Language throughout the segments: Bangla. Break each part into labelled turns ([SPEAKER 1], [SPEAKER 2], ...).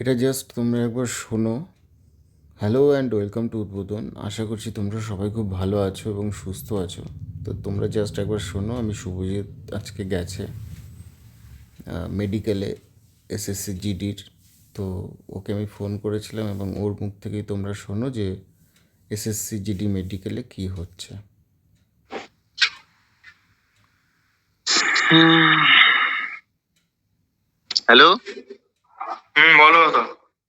[SPEAKER 1] এটা জাস্ট তোমরা একবার শোনো। হ্যালো অ্যান্ড ওয়েলকাম টু উদ্বোধন। আশা করছি তোমরা সবাই খুব ভালো আছো এবং সুস্থ আছো। তো তোমরা জাস্ট একবার শোনো, আমি শুভজিৎ আজকে গেছে মেডিকেলে এসএসসি জিডির তো ওকে আমি ফোন করেছিলাম এবং ওর মুখ থেকেই তোমরা শোনো যে এসএসসি জিডি মেডিকেলে কী হচ্ছে।
[SPEAKER 2] হ্যালো
[SPEAKER 3] হুম বলো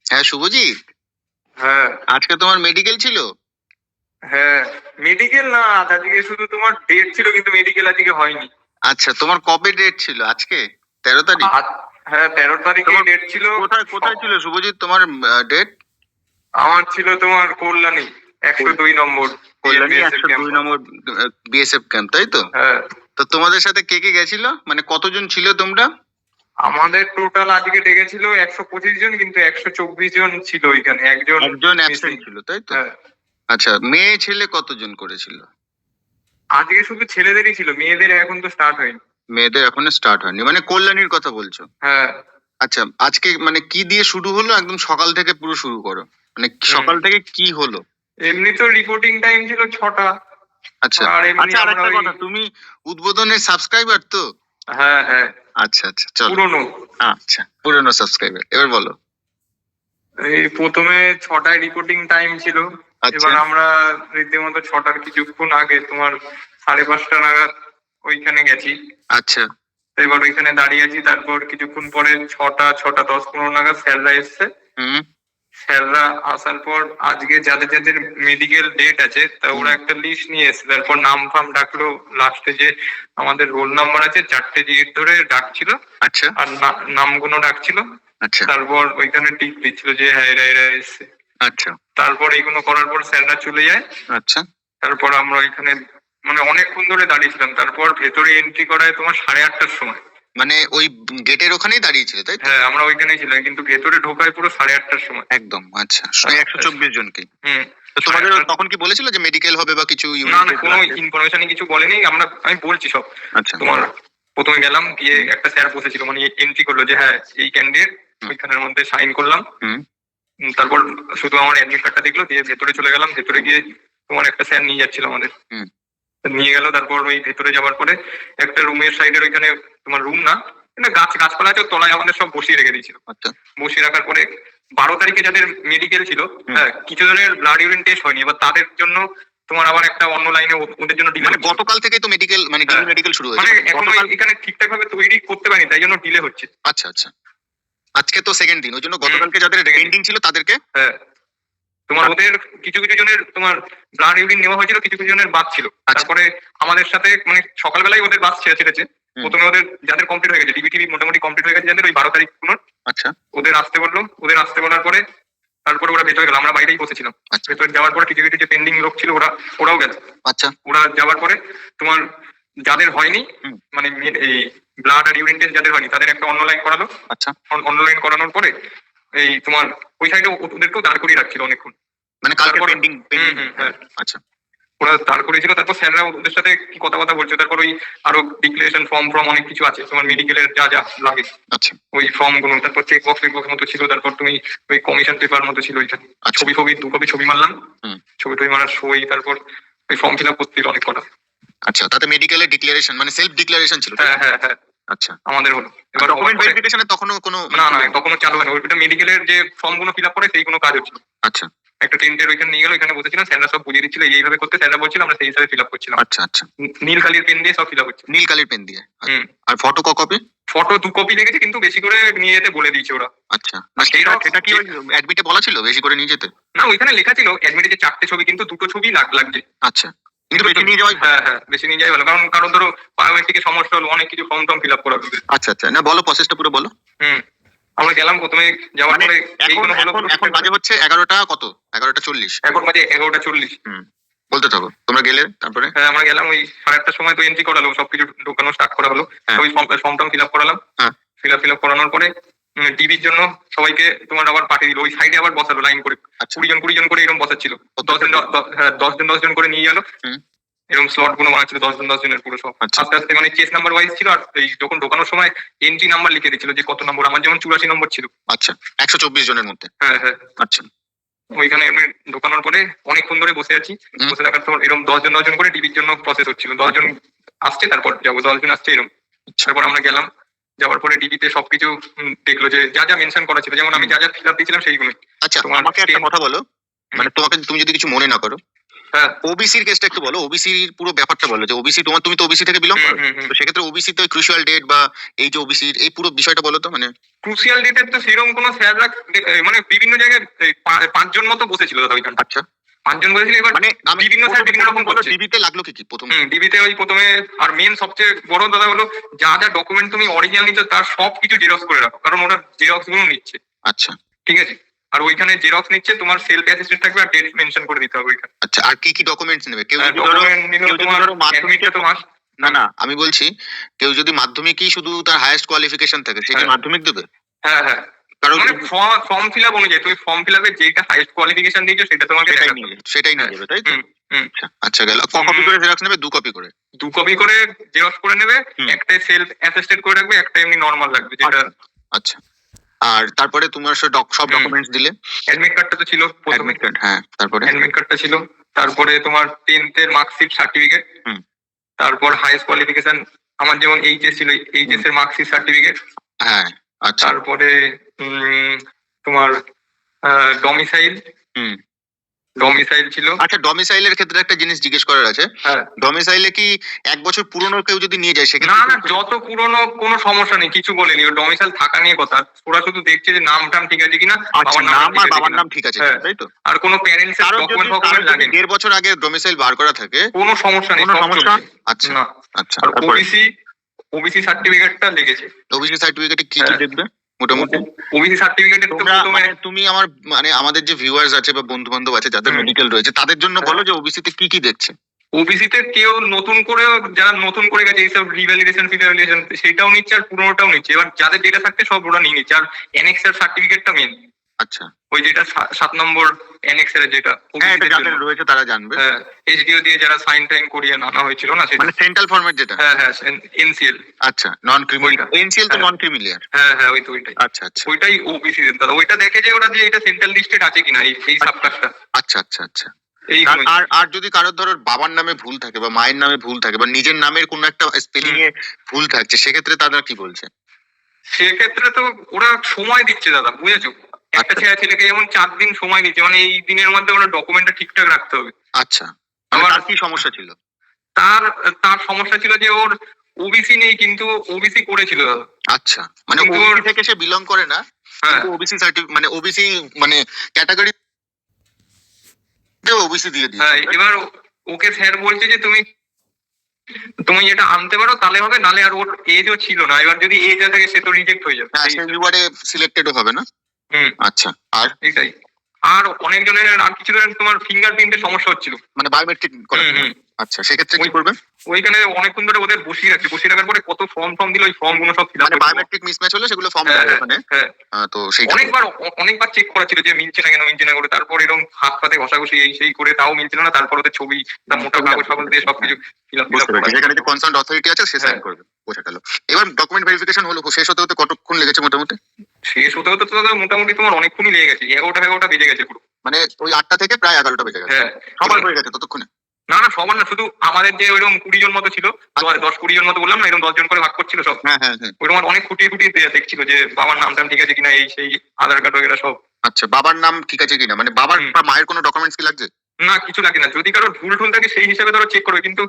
[SPEAKER 2] হ্যাঁ শুভজিৎ?
[SPEAKER 3] হ্যাঁ।
[SPEAKER 2] আজকে তোমার মেডিকেল ছিল?
[SPEAKER 3] হ্যাঁ মেডিকেল না আজকে শুধু তোমার ডেট ছিল কিন্তু মেডিকেল আজকে হয়নি।
[SPEAKER 2] আচ্ছা তোমার কবে ডেট ছিল আজকে? তেরো তারিখ?
[SPEAKER 3] হ্যাঁ তেরো তারিখে ডেট ছিল।
[SPEAKER 2] কোথায় কোথায় ছিল শুভজিৎ তোমার ডেট
[SPEAKER 3] আমার ছিল তোমার কল্যাণী একশো দুই নম্বর
[SPEAKER 2] কল্যাণী একশো দুই নম্বর বিএসএফ ক্যাম্প তাই তো?
[SPEAKER 3] হ্যাঁ।
[SPEAKER 2] তো তোমাদের সাথে কে কে গেছিল? মানে কতজন ছিল তোমরা?
[SPEAKER 3] আমাদের টোটাল আজকে ডেকেছিল একশো পঁচিশ জন কিন্তু একশো চব্বিশ জন ছিল ওইখানে। একজন
[SPEAKER 2] একজন অ্যাবসেন্ট ছিল তাই তো?
[SPEAKER 3] হ্যাঁ।
[SPEAKER 2] আচ্ছা মেয়ে ছেলে কতজন করেছিল?
[SPEAKER 3] আজকে শুধু ছেলেদেরই ছিল মেয়েদের এখন তো স্টার্ট হয়নি।
[SPEAKER 2] মেয়েদের এখনও স্টার্ট হয়নি। মানে কল্যাণীর কথা বলছো?
[SPEAKER 3] হ্যাঁ।
[SPEAKER 2] আচ্ছা আজকে মানে কি দিয়ে শুরু হলো? একদম সকাল থেকে পুরো শুরু করো। মানে সকাল থেকে কি হলো?
[SPEAKER 3] এমনি তো রিপোর্টিং টাইম ছিল ছটা।
[SPEAKER 2] আচ্ছা।
[SPEAKER 3] আর এমনি
[SPEAKER 2] আচ্ছা আরেকটা কথা তুমি উদ্বোধনের সাবস্ক্রাইবার তো?
[SPEAKER 3] হ্যাঁ হ্যাঁ।
[SPEAKER 2] আচ্ছা আচ্ছা চলো।
[SPEAKER 3] পুরনো।
[SPEAKER 2] আচ্ছা পুরনো সাবস্ক্রাইবার এবার বলো।
[SPEAKER 3] এই প্রথমে ছটায় রিপোর্টিং টাইম ছিল।
[SPEAKER 2] আচ্ছা।
[SPEAKER 3] এবার আমরা রীতিমতো ছটার কিছুক্ষণ আগে তোমার সাড়ে পাঁচটা নাগাদ ওইখানে গেছি।
[SPEAKER 2] আচ্ছা।
[SPEAKER 3] এবার ওইখানে দাঁড়িয়ে আছি। তারপর কিছুক্ষণ পরে ছটা ছটা দশ পনেরো নাগাদ স্যাররা এসছে।
[SPEAKER 2] হুম।
[SPEAKER 3] স্যাররা আসার পর আজকে যাদের যাদের মেডিকেল ডেট আছে তা ওরা একটা লিস্ট নিয়ে এসছে। তারপর নাম ফাম ডাকলো লাস্টে যে আমাদের রোল নাম্বার আছে চারটে জিট ধরে ডাকছিল।
[SPEAKER 2] আচ্ছা।
[SPEAKER 3] আর নামগুলো ডাকছিল।
[SPEAKER 2] আচ্ছা।
[SPEAKER 3] তারপর ওইখানে টিপ দিচ্ছিল যে হ্যাঁ এরা এরা এসছে।
[SPEAKER 2] আচ্ছা।
[SPEAKER 3] তারপর এইগুলো করার পর স্যাররা চলে যায়।
[SPEAKER 2] আচ্ছা।
[SPEAKER 3] তারপর আমরা ওইখানে মানে অনেকক্ষণ ধরে দাঁড়িয়েছিলাম তারপর ভেতরে এন্ট্রি করায় তোমার সাড়ে আটটার সময়।
[SPEAKER 2] মানে ওই গেটের ওখানেই দাঁড়িয়েছিল তাই
[SPEAKER 3] হ্যাঁ আমরা ওইখানেই ছিলাম কিন্তু ভেতরে ঢোকায় পুরো সাড়ে আটটার সময়।
[SPEAKER 2] একদম আচ্ছা। একশো চব্বিশ জনকে।
[SPEAKER 3] হুম।
[SPEAKER 2] তো তোমাদের তখন কি বলেছিল যে মেডিকেল হবে বা কিছু
[SPEAKER 3] না না কোনো
[SPEAKER 2] লাগবে?
[SPEAKER 3] কিছু বলেনি আমরা আমি বলছি সব।
[SPEAKER 2] আচ্ছা।
[SPEAKER 3] তোমার প্রথমে গেলাম গিয়ে একটা স্যার বসেছিল মানে এন্ট্রি করল যে হ্যাঁ এই ক্যান্ডিডেট ওইখানের মধ্যে সাইন করলাম। তারপর শুধু আমার অ্যাডমিট কার্ডটা দেখল দিয়ে ভেতরে চলে গেলাম ভেতরে গিয়ে তোমার একটা স্যার নিয়ে যাচ্ছিল আমাদের।
[SPEAKER 2] হুম।
[SPEAKER 3] নিয়ে গেল তারপর ওই ভেতরে যাওয়ার পরে একটা রুমের সাইডের ওইখানে তোমার রুম না গাছ গাছপালা আছে তলায় আমাদের সব বসিয়ে রেখে দিয়েছিল।
[SPEAKER 2] আচ্ছা।
[SPEAKER 3] বসিয়ে রাখার পরে বারো তারিখে যাদের মেডিকেল ছিল হ্যাঁ কিছু জনের ব্লাড ইউরিন টেস্ট হয়নি এবার তাদের জন্য তোমার আবার একটা অন্য লাইনে ওদের জন্য ডিলে
[SPEAKER 2] মানে গতকাল থেকেই তো মেডিকেল মানে
[SPEAKER 3] হ্যাঁ।
[SPEAKER 2] মেডিকেল শুরু
[SPEAKER 3] মানে
[SPEAKER 2] হয়েছে
[SPEAKER 3] এখন এখানে ঠিকঠাক ভাবে তৈরি করতে পারিনি তাই জন্য ডিলে হচ্ছে।
[SPEAKER 2] আচ্ছা আচ্ছা। আজকে তো সেকেন্ড দিন ওই জন্য গতকালকে যাদের পেন্ডিং ছিল তাদেরকে?
[SPEAKER 3] হ্যাঁ। তোমার ওদের কিছু কিছু জনের তোমার ব্লাড ইউরিন নেওয়া হয়েছিল কিছু কিছু জনের বাদ ছিল।
[SPEAKER 2] আচ্ছা।
[SPEAKER 3] তারপরে আমাদের সাথে মানে সকালবেলায় ওদের বাস ছেড়ে ছেড়েছে। প্রথমে ওদের যাদের কমপ্লিট হয়ে গেছে ডিবিটিভি মোটামুটি কমপ্লিট হয়ে গেছে যাদের ওই বারো তারিখ কোনো
[SPEAKER 2] আচ্ছা।
[SPEAKER 3] ওদের আসতে বলল ওদের আসতে বলার পরে তারপরে ওরা ভেতরে গেল আমরা বাইরেই বসেছিলাম।
[SPEAKER 2] আচ্ছা।
[SPEAKER 3] ভেতরে যাওয়ার পরে কিছু কিছু যে পেন্ডিং লোক ছিল ওরা ওরাও গেল।
[SPEAKER 2] আচ্ছা।
[SPEAKER 3] ওরা যাওয়ার পরে তোমার যাদের হয়নি মানে এই ব্লাড আর ইউরিন টেস্ট যাদের হয়নি তাদের একটা অনলাইন করালো।
[SPEAKER 2] আচ্ছা।
[SPEAKER 3] অনলাইন করানোর পরে এই তোমার ওই সাইডে ওদেরকেও দাঁড় করিয়ে রাখছিল অনেকক্ষণ।
[SPEAKER 2] মানে কালকে পেন্ডিং
[SPEAKER 3] হ্যাঁ।
[SPEAKER 2] আচ্ছা।
[SPEAKER 3] ওরা দাঁড় করিয়েছিল তারপর স্যাররা ওদের সাথে কি কথা কথা বলছে তারপর ওই আরও ডিক্লারেশন ফর্ম ফর্ম অনেক কিছু আছে তোমার মেডিকেলের যা যা লাগে।
[SPEAKER 2] আচ্ছা।
[SPEAKER 3] ওই ফর্মগুলো তারপর চেক বক্স বক্স মতো ছিল তারপর তুমি ওই কমিশন পেপার মতো ছিল ওইখানে
[SPEAKER 2] আচ্ছা।
[SPEAKER 3] ছবি ফবি দু কপি ছবি মারলাম। ছবি টবি মারার সই তারপর ওই ফর্ম ফিল আপ করতে অনেক কটা।
[SPEAKER 2] আচ্ছা তাতে মেডিকেলের ডিক্লারেশন মানে সেলফ ডিক্লারেশন ছিল
[SPEAKER 3] হ্যাঁ হ্যাঁ হ্যাঁ।
[SPEAKER 2] আচ্ছা।
[SPEAKER 3] আমাদের হলো। এবার
[SPEAKER 2] ডকুমেন্ট ভেরিফিকেশনে তখনও কোনো
[SPEAKER 3] না না তখনও চালু হয়নি। ওইটা মেডিকেলের যে ফর্মগুলো ফিল আপ করে সেই কোনো কাজ হচ্ছে
[SPEAKER 2] আচ্ছা।
[SPEAKER 3] একটা টেন্টের ওইখানে নিয়ে গেল ওইখানে বসেছিলাম স্যাররা সব বুঝিয়ে দিচ্ছিল এই- এইভাবে করতে স্যাররা বলছিল আমরা সেই হিসাবে ফিল আপ করছিলাম।
[SPEAKER 2] আচ্ছা আচ্ছা।
[SPEAKER 3] নীল কালির পেন দিয়ে সব ফিল আপ হচ্ছে।
[SPEAKER 2] নীল কালির পেন দিয়ে? আচ্ছা।
[SPEAKER 3] হুম।
[SPEAKER 2] আর ফটো ক কপি
[SPEAKER 3] ফটো দু কপি লেগেছে কিন্তু বেশি করে নিয়ে যেতে বলে দিয়েছে ওরা।
[SPEAKER 2] আচ্ছা।
[SPEAKER 3] আর
[SPEAKER 2] আর সেটা কি অ্যাডমিটে বলা ছিল বেশি করে নিয়ে যেতে?
[SPEAKER 3] না ওইখানে লেখা ছিল অ্যাডমিটে যে চারটে ছবি কিন্তু দুটো ছবি লাগ- লাগছে।
[SPEAKER 2] আচ্ছা। কিন্তু বেশি নিয়ে যাওয়াই
[SPEAKER 3] হ্যাঁ হ্যাঁ বেশি নিয়ে যাই ভালো কারণ কারণ ধরো বায়োমেট্রিকের সমস্যা হলো অনেক কিছু ফর্ম টর্ম ফিল আপ করা
[SPEAKER 2] আচ্ছা আচ্ছা। না বলো প্রসেসটা পুরো বলো।
[SPEAKER 3] হুম। আমরা গেলাম প্রথমে যাওয়ার
[SPEAKER 2] মানে
[SPEAKER 3] পরে
[SPEAKER 2] এখন এখন বাজে হচ্ছে এগারোটা কত? এগারোটা চল্লিশ।
[SPEAKER 3] এখন বাজে এগারোটা চল্লিশ।
[SPEAKER 2] বলতে থাকো। তোমরা গেলে তারপরে?
[SPEAKER 3] হ্যাঁ আমরা গেলাম ওই সাড়ে আটটার সময় তো এন্ট্রি করালো সবকিছু ঢোকানো স্টার্ট করা হলো।
[SPEAKER 2] হ্যাঁ।
[SPEAKER 3] ওই ফর্ম টর্ম ফিল আপ করালাম।
[SPEAKER 2] হ্যাঁ।
[SPEAKER 3] ফিল আপ ফিল আপ করানোর পরে টিভির জন্য সবাইকে তোমার আবার পাঠিয়ে দিল। ওই সাইডে আবার বসালো লাইন করে।
[SPEAKER 2] আচ্ছা।
[SPEAKER 3] কুড়ি জন কুড়ি জন করে এরকম বসাচ্ছিল। দশ জন দ- দ- হ্যাঁ, করে নিয়ে গেল। এরকম স্লটগুলো বানাচ্ছিল দশ জন দশ জনের পুরো সব।
[SPEAKER 2] আচ্ছা।
[SPEAKER 3] আস্তে আস্তে মানে চেস নাম্বার ওয়াইজ ছিল আর এই যখন ঢোকানোর সময় এন্ট্রি নাম্বার লিখে দিচ্ছিল যে কত নম্বর আমার যেমন চুরাশি নম্বর ছিল।
[SPEAKER 2] আচ্ছা একশো চব্বিশ জনের মধ্যে?
[SPEAKER 3] হ্যাঁ হ্যাঁ।
[SPEAKER 2] আচ্ছা।
[SPEAKER 3] ওইখানে এমনি ঢোকানোর পরে অনেকক্ষণ ধরে বসে আছি। বসে থাকার পর এরকম দশজন দশজন করে টিভির জন্য প্রসেস হচ্ছিল। দশজন আসছে তারপর যাব দশজন আসছে এরকম। তারপর আমরা গেলাম। যাওয়ার পরে ডিবিতে সবকিছু দেখল যে যা যা মেনশন করা ছিল যেমন আমি যা যা ফিল আপ দিয়েছিলাম সেইগুলো
[SPEAKER 2] আচ্ছা
[SPEAKER 3] তোমার
[SPEAKER 2] আমাকে একটা কথা বলো। মানে তোমাকে তুমি যদি কিছু মনে না করো
[SPEAKER 3] হ্যাঁ
[SPEAKER 2] ওবিসির কেসটা একটু বলো। ওবিসির পুরো ব্যাপারটা বলো যে ওবিসি তোমার তুমি তো ওবিসি থেকে বিলং করো। তো সেক্ষেত্রে ওবিসি তো ক্রুশিয়াল ডেট বা এই যে ওবিসির এই পুরো বিষয়টা বলো তো মানে।
[SPEAKER 3] ক্রুশিয়াল ডেটের তো সেরকম কোনো স্যাররা মানে বিভিন্ন জায়গায় পাঁচজন মতো বসেছিল দাদা ওইখানটা
[SPEAKER 2] আচ্ছা।
[SPEAKER 3] পাঁচজন বসেছিল এবার
[SPEAKER 2] মানে
[SPEAKER 3] বিভিন্ন স্যার বিভিন্ন রকম করছে।
[SPEAKER 2] ডিবিতে লাগল কি কি প্রথম?
[SPEAKER 3] ডিবিতে ওই প্রথমে আর মেন সবচেয়ে বড় দাদা হলো যা যা ডকুমেন্ট তুমি অরিজিনাল নিচ্ছ তার সব কিছু জেরক্স করে রাখো কারণ ওরা জেরক্সগুলো নিচ্ছে।
[SPEAKER 2] আচ্ছা।
[SPEAKER 3] ঠিক আছে? আর ওইখানে জেরক্স নিচ্ছে তোমার সেলফ অ্যাসিস্ট্যান্ট থাকবে আর ডেট মেনশন করে দিতে হবে ওইখানে
[SPEAKER 2] আচ্ছা আর কি কি ডকুমেন্টস নেবে কেউ যদি
[SPEAKER 3] তোমার
[SPEAKER 2] মাধ্যমিকে
[SPEAKER 3] admit তো must।
[SPEAKER 2] না না আমি বলছি কেউ যদি মাধ্যমিকই শুধু তার হাইয়েস্ট কোয়ালিফিকেশন থাকে সে কি
[SPEAKER 3] হ্যাঁ।
[SPEAKER 2] মাধ্যমিক দেবে
[SPEAKER 3] হ্যাঁ হ্যাঁ
[SPEAKER 2] কারণ
[SPEAKER 3] মানে ফর্ম ফিল আপ অনুযায়ী তুমি ফর্ম ফিল আপে যেটা কোয়ালিফিকেশন দিয়েছ সেটা তোমাকে
[SPEAKER 2] সেটাই নিয়ে যাবে,
[SPEAKER 3] হ্যাঁ।
[SPEAKER 2] তাই তো। আচ্ছা আচ্ছা গেল কপি করে জেরক্স নেবে দু কপি করে
[SPEAKER 3] দু কপি করে জেরক্স করে নেবে। একটা সেলফ অ্যাসিস্টেড করে রাখবে একটা এমনি নর্মাল রাখবে যেটা
[SPEAKER 2] আচ্ছা আর তারপরে তোমার সব সব ডকুমেন্টস দিলে।
[SPEAKER 3] অ্যাডমিট কার্ডটা তো ছিল
[SPEAKER 2] অ্যাডমিট কার্ড হ্যাঁ তারপরে?
[SPEAKER 3] অ্যাডমিট কার্ডটা ছিল। তারপরে তোমার টেন্থের মার্কশিট সার্টিফিকেট
[SPEAKER 2] হুম।
[SPEAKER 3] তারপর হাইস্ট কোয়ালিফিকেশন আমার যেমন এইচএস ছিল এইচএস এর মার্কশিট সার্টিফিকেট
[SPEAKER 2] হ্যাঁ আচ্ছা।
[SPEAKER 3] তারপরে উম, তোমার ডমিসাইল
[SPEAKER 2] হুম।
[SPEAKER 3] ডমিসাইল ছিল?
[SPEAKER 2] আচ্ছা ডমিসাইলের ক্ষেত্রে একটা জিনিস জিজ্ঞেস করার আছে।
[SPEAKER 3] হ্যাঁ।
[SPEAKER 2] ডমিসাইলে কি এক বছর পুরনো কেউ যদি নিয়ে যায়
[SPEAKER 3] না
[SPEAKER 2] সেক্ষেত্রে
[SPEAKER 3] না যত পুরনো কোনো সমস্যা নেই কিছু বলেনি। ডমিসাইল থাকা নিয়ে কথা। ওরা শুধু দেখছে যে নাম টাম ঠিক আছে কিনা
[SPEAKER 2] আচ্ছা
[SPEAKER 3] বাবার
[SPEAKER 2] নাম আর বাবার নাম ঠিক আছে
[SPEAKER 3] হ্যাঁ।
[SPEAKER 2] তাই তো?
[SPEAKER 3] আর কোনো প্যারেন্টস এর ডকুমেন্ট ফকুমেন্ট লাগেনি
[SPEAKER 2] দেড় বছর আগে ডমিসাইল বার করা থাকে
[SPEAKER 3] কোনো সমস্যা নেই
[SPEAKER 2] কোনো সমস্যা? আচ্ছা
[SPEAKER 3] না।
[SPEAKER 2] আচ্ছা
[SPEAKER 3] আর ওবিসি ওবিসি সার্টিফিকেটটা লেগেছে।
[SPEAKER 2] ওবিসি সার্টিফিকেটে কি কি
[SPEAKER 3] হ্যাঁ।
[SPEAKER 2] দেখবে? মোটামুটি।
[SPEAKER 3] ওবিসি সার্টিফিকেট
[SPEAKER 2] মানে তুমি আমার মানে আমাদের যে ভিউয়ার্স আছে বা বন্ধু বান্ধব আছে যাদের মেডিকেল রয়েছে তাদের জন্য
[SPEAKER 3] হ্যাঁ।
[SPEAKER 2] বলো যে ওবিসিতে কি কি দেখছে?
[SPEAKER 3] ওবিসিতে কেউ নতুন করে যারা নতুন করে গেছে এইসব রিভ্যালিডেশন ফিভ্যালিডেশন সেটাও নিচ্ছে আর পুরোনোটাও নিচ্ছে। এবার যাদের ডেটা থাকছে সব ওরা নিয়ে নিচ্ছে। আর এনএক্স এর সার্টিফিকেটটা মেন
[SPEAKER 2] আচ্ছা।
[SPEAKER 3] ওই যেটা সাত নম্বর এনএক্স এর যেটা
[SPEAKER 2] হ্যাঁ এটা যাদের রয়েছে তারা জানবে।
[SPEAKER 3] হ্যাঁ এইচডিও দিয়ে যারা সাইন টাইন করিয়ে আনা হয়েছিল না সেটা?
[SPEAKER 2] মানে সেন্ট্রাল ফরম্যাট যেটা?
[SPEAKER 3] হ্যাঁ হ্যাঁ এনসিএল
[SPEAKER 2] আচ্ছা নন ক্রিমিনাল এনসিএল তো
[SPEAKER 3] হ্যাঁ।
[SPEAKER 2] নন ক্রিমিলিয়ার
[SPEAKER 3] হ্যাঁ হ্যাঁ ওই তো ওইটাই।
[SPEAKER 2] আচ্ছা আচ্ছা।
[SPEAKER 3] ওইটাই ওবিসি দাদা ওইটা দেখে যে ওরা যে এটা সেন্ট্রাল লিস্টেড আছে কিনা এই এই সাবকাস্টটা
[SPEAKER 2] আচ্ছা আচ্ছা আচ্ছা। আর- আর আর যদি কারোর ধরো বাবার নামে ভুল থাকে বা মায়ের নামে ভুল থাকে বা নিজের নামের কোনো একটা স্পেলিং এ ভুল থাকছে সেক্ষেত্রে তারা কি বলছে?
[SPEAKER 3] সেক্ষেত্রে তো ওরা সময় দিচ্ছে দাদা বুঝেছ? একটা। ছেলে ছেলেকে যেমন চার দিন সময় দিচ্ছে মানে এই দিনের মধ্যে ওরা ডকুমেন্টটা ঠিকঠাক রাখতে হবে।
[SPEAKER 2] আচ্ছা
[SPEAKER 3] আমার-
[SPEAKER 2] তার কি সমস্যা ছিল?
[SPEAKER 3] তার তার সমস্যা ছিল যে ওর ওবিসি নেই কিন্তু ওবিসি করেছিল।
[SPEAKER 2] আচ্ছা মানে ওবিসি
[SPEAKER 3] ওর-
[SPEAKER 2] থেকে সে বিলং করে না
[SPEAKER 3] হ্যাঁ।
[SPEAKER 2] ওবিসি সার্টিফিকেট মানে ওবিসি মানে ক্যাটাগরি ওবিসি দিয়ে
[SPEAKER 3] হ্যাঁ
[SPEAKER 2] দিয়েছে
[SPEAKER 3] এবার ওকে স্যার বলছে যে তুমি তুমি এটা আনতে পারো তাহলে হবে নালে আর ওর এজও ছিল না। এবার যদি এজ থাকে সে তো রিজেক্ট হয়ে যাবে।
[SPEAKER 2] হ্যাঁ সে রিওয়ার্ডে সিলেক্টেডও হবে না? আচ্ছা। আর?
[SPEAKER 3] এটাই। আর অনেকজনের আর কিছু তোমার? ফিঙ্গারপ্রিন্টের সমস্যা হচ্ছিল।
[SPEAKER 2] মানে বায়োমেট্রিক। আচ্ছা সেক্ষেত্রে কি করবে?
[SPEAKER 3] ওইখানে অনেকক্ষণ ধরে ওদের বসিয়ে রাখছে। বসিয়ে রাখার পরে কত ফর্ম ফর্ম দিল ওই ফর্মগুলো সব ফিল
[SPEAKER 2] মানে বায়োমেট্রিক মিসম্যাচ হলে সেগুলো ফর্ম
[SPEAKER 3] হ্যাঁ,
[SPEAKER 2] ওখানে।
[SPEAKER 3] হ্যাঁ।
[SPEAKER 2] তো সেই
[SPEAKER 3] অনেকবার অনেকবার চেক করা ছিল যে মিলছে না কেন মিলছে না করে। তারপর এরকম হাত পাতে ঘষাঘষি এই সেই করে তাও মিলছিল না। তারপর ওদের ছবি তার মোটা কাগজ ফাগজ দিয়ে সবকিছু ফিল আপ
[SPEAKER 2] যেখানে যে কনসার্ন অথরিটি আছে সে সাইন
[SPEAKER 3] হ্যাঁ।
[SPEAKER 2] করবে। বোঝা গেল। এবার ডকুমেন্ট ভেরিফিকেশন হলো শেষ হতে হতে কতক্ষণ লেগেছে মোটামুটি?
[SPEAKER 3] শেষ হতে হতে তো দাদা মোটামুটি তোমার অনেকক্ষণই লেগে গেছে। এগারোটা এগারোটা বেজে গেছে পুরো।
[SPEAKER 2] মানে ওই আটটা থেকে প্রায় এগারোটা বেজে গেছে।
[SPEAKER 3] হ্যাঁ।
[SPEAKER 2] সবার হয়ে গেছে ততক্ষণে।
[SPEAKER 3] না না সবার না শুধু আমাদের যে ওইরকম কুড়ি জন মতো ছিল আচ্ছা। দশ কুড়ি জন মতো বললাম না এরকম দশ জন করে ভাগ করছিল সব।
[SPEAKER 2] হ্যাঁ, হ্যাঁ, হ্যাঁ।
[SPEAKER 3] ওইরকম অনেক খুঁটিয়ে খুঁটিয়ে দেখছিল যে বাবার নাম টাম ঠিক আছে কিনা এই সেই আধার কার্ড ওগুলা সব।
[SPEAKER 2] আচ্ছা বাবার নাম ঠিক আছে কিনা? মানে বাবার বা মায়ের কোনো ডকুমেন্টস কি লাগছে?
[SPEAKER 3] না কিছু লাগে না। যদি কারোর ভুল টুল থাকে সেই হিসাবে ধরো চেক করবে। কিন্তু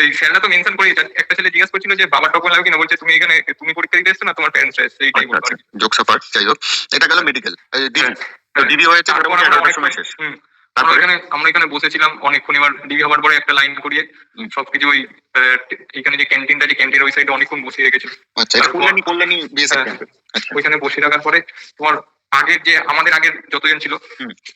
[SPEAKER 3] এই স্যাররা তো মেনশন করে একটা ছেলে জিজ্ঞাসা করছিল যে বাবার ডকুমেন্ট লাগবে কিনা বলছে তুমি এখানে তুমি পরীক্ষা দিতে এসছো না? তোমার প্যারেন্টস এসছে এইটাই বলতো
[SPEAKER 2] আচ্ছা। যোগসাফার যাই হোক। এটা গেল মেডিকেল ডিবি
[SPEAKER 3] হ্যাঁ, হ্যাঁ।
[SPEAKER 2] হয়েছে
[SPEAKER 3] তারপর এখানে আমরা এখানে বসেছিলাম অনেকক্ষণ। এবার ডিবি হবার পরে একটা লাইন করিয়ে সবকিছু ওই এখানে যে ক্যান্টিনটা আছে ক্যান্টিনের ওই সাইডে অনেকক্ষণ বসিয়ে রেখেছিল।
[SPEAKER 2] আচ্ছা
[SPEAKER 3] হ্যাঁ,
[SPEAKER 2] আচ্ছা।
[SPEAKER 3] ওইখানে বসিয়ে রাখার পরে তোমার আগের যে আমাদের আগের যতজন ছিল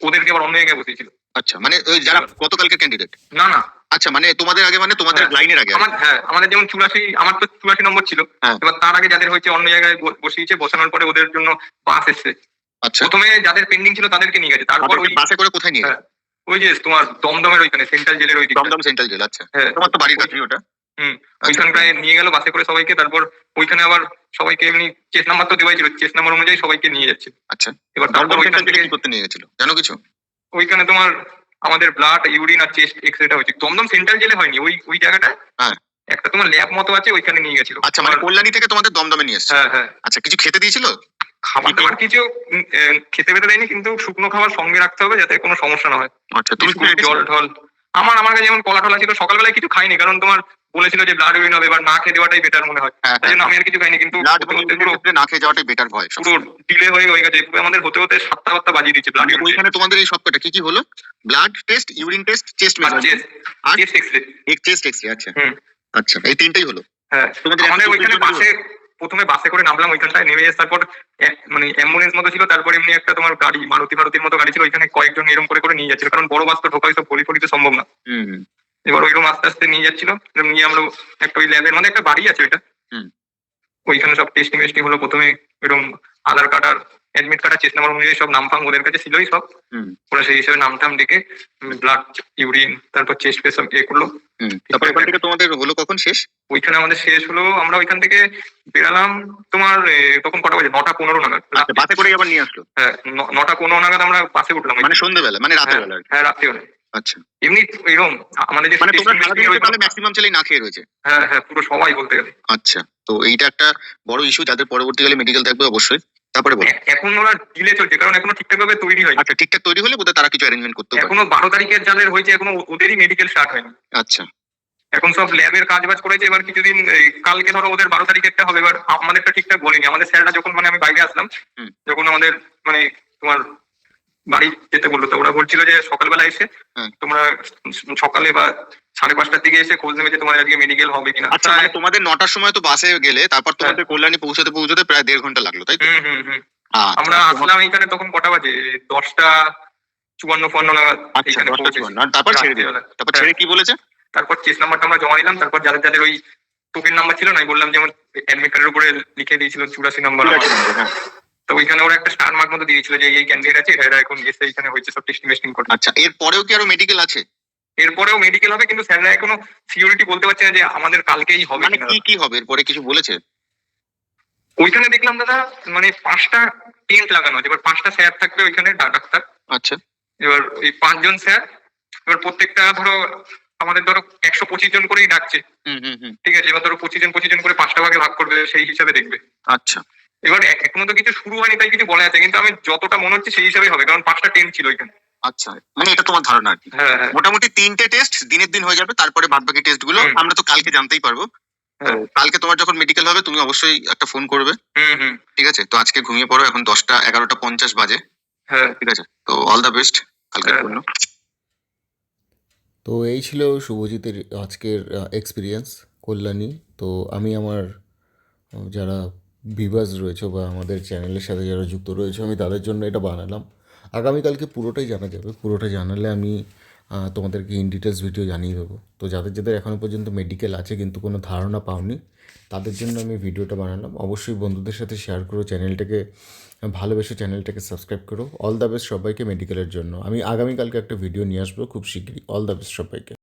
[SPEAKER 3] ওদেরকে আবার অন্য জায়গায় বসিয়েছিল।
[SPEAKER 2] আচ্ছা মানে ওই যারা গতকালকে ক্যান্ডিডেট
[SPEAKER 3] না না।
[SPEAKER 2] আচ্ছা মানে তোমাদের আগে মানে তোমাদের
[SPEAKER 3] হ্যাঁ।
[SPEAKER 2] লাইনের আগে
[SPEAKER 3] আমার হ্যাঁ আমাদের যেমন চুরাশি আমার তো চুরাশি নম্বর ছিল।
[SPEAKER 2] হ্যাঁ।
[SPEAKER 3] এবার তার আগে যাদের হয়েছে অন্য জায়গায় বসিয়েছে বসানোর পরে ওদের জন্য বাস এসছে।
[SPEAKER 2] আচ্ছা।
[SPEAKER 3] প্রথমে যাদের পেন্ডিং ছিল তাদেরকে নিয়ে গেছে তারপর ওই
[SPEAKER 2] বাসে করে কোথায় নিয়ে
[SPEAKER 3] হ্যাঁ, ওই যে তোমার দমদমের ওইখানে সেন্ট্রাল জেলের ওই
[SPEAKER 2] দমদম সেন্ট্রাল জেল আচ্ছা।
[SPEAKER 3] হ্যাঁ।
[SPEAKER 2] তোমার তো বাড়ির কাছে ওটা।
[SPEAKER 3] হুম
[SPEAKER 2] আচ্ছা।
[SPEAKER 3] ওইখানটায় নিয়ে গেল বাসে করে সবাইকে তারপর ওইখানে আবার সবাইকে এমনি চেস নাম্বার তো দেওয়াই ছিল চেস নাম্বার অনুযায়ী সবাইকে নিয়ে যাচ্ছে।
[SPEAKER 2] আচ্ছা
[SPEAKER 3] এবার তারপর ওইখান থেকে
[SPEAKER 2] কি করতে নিয়ে গেছিল? জানো কিছু?
[SPEAKER 3] ওইখানে তোমার আমাদের ব্লাড ইউরিন আর চেস্ট এক্স রেটা হয়েছে। দমদম সেন্ট্রাল জেলে হয়নি ওই ওই জায়গাটায়?
[SPEAKER 2] হ্যাঁ।
[SPEAKER 3] একটা তোমার ল্যাব মতো আছে ওইখানে নিয়ে গেছিল।
[SPEAKER 2] আচ্ছা মানে কল্যাণী থেকে তোমাদের দমদমে নিয়ে এসছে।
[SPEAKER 3] হ্যাঁ হ্যাঁ।
[SPEAKER 2] আচ্ছা কিছু খেতে দিয়েছিল?
[SPEAKER 3] খাবার দাবার কিছু খেতে পেতে দেয়নি কিন্তু শুকনো খাবার সঙ্গে রাখতে হবে যাতে কোনো সমস্যা না হয়।
[SPEAKER 2] আচ্ছা তুমি
[SPEAKER 3] জল ঢল আমার আমার কাছে যেমন কলা টলা ছিল সকালবেলায় কিছু খাইনি কারণ তোমার বলেছিল যে ব্লাড ইউরিন হবে এবার না খেয়ে দেওয়াটাই বেটার মনে হয়।
[SPEAKER 2] হ্যাঁ,
[SPEAKER 3] তাই জন্য আমি আর কিছু খাইনি কিন্তু
[SPEAKER 2] ব্লাড
[SPEAKER 3] হতে
[SPEAKER 2] না খেয়ে যাওয়াটাই বেটার ভয়
[SPEAKER 3] পুরো ডিলে হয়ে হয়ে গেছে। আমাদের হতে হতে সাতটা সাতটা বাজিয়ে দিচ্ছে ব্লাড
[SPEAKER 2] ওইখানে তোমাদের এই সবকটা কি কি হলো? Blood test urine test chest measurement আর
[SPEAKER 3] চেস্ট এক্সরে
[SPEAKER 2] এক চেস্ট এক্সরে আচ্ছা। আচ্ছা এই তিনটেই হলো?
[SPEAKER 3] হ্যাঁ আমাদের ওইখানে বাসে প্রথমে বাসে করে নামলাম ওইখানটায় নেমে এসে তারপর মানে অ্যাম্বুলেন্স মতো ছিল তারপর এমনি একটা তোমার গাড়ি মারুতি মারুতির মতো গাড়ি ছিল ওইখানে কয়েকজন এরকম করে করে নিয়ে যাচ্ছিল কারণ বড় বাস তো ঢোকাই সব গলি ফলিতে সম্ভব না। এবার ওইরকম আস্তে আস্তে নিয়ে যাচ্ছিল নিয়ে আমরা একটা ওই ল্যাবের মানে একটা বাড়ি আছে ওইটা। ওইখানে সব টেস্টিং টেস্টিং হলো প্রথমে এরকম আধার কার্ড আর অ্যাডমিট কার্ড আর চেস্ট নাম্বার অনুযায়ী সব নাম ফাম ওদের কাছে ছিলই সব। ওরা সেই হিসেবে নাম টাম ডেকে ব্লাড ইউরিন তারপর চেস্ট ফেস সব ইয়ে করল।
[SPEAKER 2] তারপর ওখান থেকে তোমাদের হলো কখন শেষ?
[SPEAKER 3] ওইখানে আমাদের শেষ হলো আমরা ওইখান থেকে বেরালাম তোমার এ, তখন কটা বাজে? নটা পনেরো নাগাদ।
[SPEAKER 2] আচ্ছা বাসে করে আবার নিয়ে আসলো?
[SPEAKER 3] হ্যাঁ, নটা পনেরো নাগাদ আমরা বাসে উঠলাম।
[SPEAKER 2] মানে সন্ধ্যেবেলা মানে রাতের
[SPEAKER 3] হ্যাঁ,
[SPEAKER 2] বেলা।
[SPEAKER 3] হ্যাঁ রাত্রিবেলা
[SPEAKER 2] আচ্ছা।
[SPEAKER 3] এমনি এরকম আমাদের যে
[SPEAKER 2] মানে তোমরা সারাদিন তাহলে ম্যাক্সিমাম ছেলেই না খেয়ে রয়েছে?
[SPEAKER 3] হ্যাঁ হ্যাঁ পুরো সবাই বলতে গেলে।
[SPEAKER 2] আচ্ছা তো এইটা একটা বড় ইস্যু যাদের পরবর্তীকালে মেডিকেল থাকবে অবশ্যই। তারপরে বলো।
[SPEAKER 3] এখন ওরা ডিলে চলছে কারণ এখনও ঠিকঠাক ভাবে তৈরি হয়নি।
[SPEAKER 2] আচ্ছা ঠিকঠাক তৈরি হলে বোধহয় তারা কিছু অ্যারেঞ্জমেন্ট করতে পারে।
[SPEAKER 3] এখনও বারো তারিখের যাদের হয়েছে এখনও ওদেরই মেডিকেল স্টার্ট হয়নি।
[SPEAKER 2] আচ্ছা।
[SPEAKER 3] এখন সব ল্যাবের কাজ বাজ করেছে এবার কিছুদিন কালকে ধরো ওদের বারো তারিখেরটা হবে এবার আমাদেরটা ঠিকঠাক বলেনি। আমাদের স্যাররা যখন মানে আমি বাইরে আসলাম। যখন আমাদের মানে তোমার বাড়ি যেতে বলল। তো ওরা বলছিল যে সকালবেলা এসে তোমরা সকালে বা সাড়ে পাঁচটার দিকে এসে খোঁজ নেবে যে তোমার আজকে মেডিকেল হবে কিনা।
[SPEAKER 2] আচ্ছা মানে তোমাদের নটার সময় তো বাসে গেলে তারপর
[SPEAKER 3] হ্যাঁ।
[SPEAKER 2] তোমাদের কল্যাণী পৌঁছতে পৌঁছতে প্রায় দেড় ঘণ্টা লাগল তাই
[SPEAKER 3] হুম হুম হুম।
[SPEAKER 2] আচ্ছা,
[SPEAKER 3] আমরা আসলাম এইখানে তখন কটা বাজে? দশটা চুয়ান্ন ফুয়ান্ন নাগাদ
[SPEAKER 2] আচ্ছা তারপর ছেড়ে দিল? তারপর
[SPEAKER 3] হ্যাঁ।
[SPEAKER 2] ছেড়ে কি বলেছে?
[SPEAKER 3] তারপর চেস নাম্বারটা আমরা জমা দিলাম তারপর যাদের যাদের ওই টোকেন নাম্বার ছিল না আমি বললাম যেমন অ্যাডমিট কার্ডের উপরে লিখে দিয়েছিল চুরাশি নাম্বার
[SPEAKER 2] হ্যাঁ।
[SPEAKER 3] তো ওইখানে ওরা একটা স্টার মার্ক মতো দিয়েছিল যে এই ক্যান্ডিডেট আছে এরা এখন এসে এখানে হয়েছে সব টেস্টিং টেস্টিং করে
[SPEAKER 2] আচ্ছা এর পরেও কি আরও মেডিকেল আছে?
[SPEAKER 3] এরপরেও মেডিকেল হবে কিন্তু স্যাররা এখনও সিকিউরিটি বলতে পারছে না যে আমাদের কালকেই হবে
[SPEAKER 2] মানে কি কি হবে? এরপরে কিছু বলেছে?
[SPEAKER 3] ওইখানে দেখলাম দাদা মানে পাঁচটা টেন্ট লাগানো আছে। এবার পাঁচটা স্যার থাকবে ওইখানে ডাক্তার।
[SPEAKER 2] আচ্ছা।
[SPEAKER 3] এবার এই পাঁচজন স্যার এবার প্রত্যেকটা ধরো আমাদের ধরো একশো পঁচিশ জন করেই ডাকছে।
[SPEAKER 2] হুম হুম হুম।
[SPEAKER 3] ঠিক আছে এবার ধরো পঁচিশ জন পঁচিশ জন করে পাঁচটা ভাগে ভাগ করবে সেই হিসাবে দেখবে।
[SPEAKER 2] আচ্ছা।
[SPEAKER 3] এবার এখনও তো কিছু শুরু হয়নি তাই কিছু বলা আছে কিন্তু আমি যতটা মনে হচ্ছে সেই হিসাবেই হবে কারণ পাঁচটা টেন ছিল ওইখানে
[SPEAKER 2] আচ্ছা মানে এটা তোমার ধারণা আর কি।
[SPEAKER 3] হ্যাঁ হ্যাঁ।
[SPEAKER 2] মোটামুটি তিনটে টেস্ট দিনের দিন হয়ে যাবে তারপরে বাদ বাকি
[SPEAKER 3] টেস্টগুলো
[SPEAKER 2] আমরা তো কালকে জানতেই পারব।
[SPEAKER 3] হ্যাঁ।
[SPEAKER 2] কালকে তোমার যখন মেডিকেল হবে তুমি অবশ্যই একটা ফোন করবে।
[SPEAKER 3] হুম হুম।
[SPEAKER 2] ঠিক আছে? তো আজকে ঘুমিয়ে পড়ো এখন দশটা এগারোটা পঞ্চাশ বাজে।
[SPEAKER 3] হ্যাঁ।
[SPEAKER 2] ঠিক আছে? তো অল দ্য বেস্ট কালকের। জন্য
[SPEAKER 1] তো এই ছিল শুভজিতের আজকের এক্সপিরিয়েন্স কল্যাণী। তো আমি আমার যারা ভিভার্স রয়েছে বা আমাদের চ্যানেলের সাথে যারা যুক্ত রয়েছে, আমি তাদের জন্য এটা বানালাম। আগামীকালকে পুরোটাই জানা যাবে। পুরোটা জানালে আমি তোমাদেরকে ইন ডিটেলস ভিডিও জানিয়ে দেবো। তো যাদের যাদের এখনও পর্যন্ত মেডিকেল আছে কিন্তু কোনো ধারণা পাওনি, তাদের জন্য আমি ভিডিওটা বানালাম। অবশ্যই বন্ধুদের সাথে শেয়ার করো, চ্যানেলটাকে, ভালোবেসে চ্যানেলটাকে সাবস্ক্রাইব করো। অল দ্য বেস্ট সবাইকে মেডিকেলের জন্য। আমি আগামীকালকে একটা ভিডিও নিয়ে আসব খুব শীঘ্রই অল দ্য বেস্ট সবাইকে।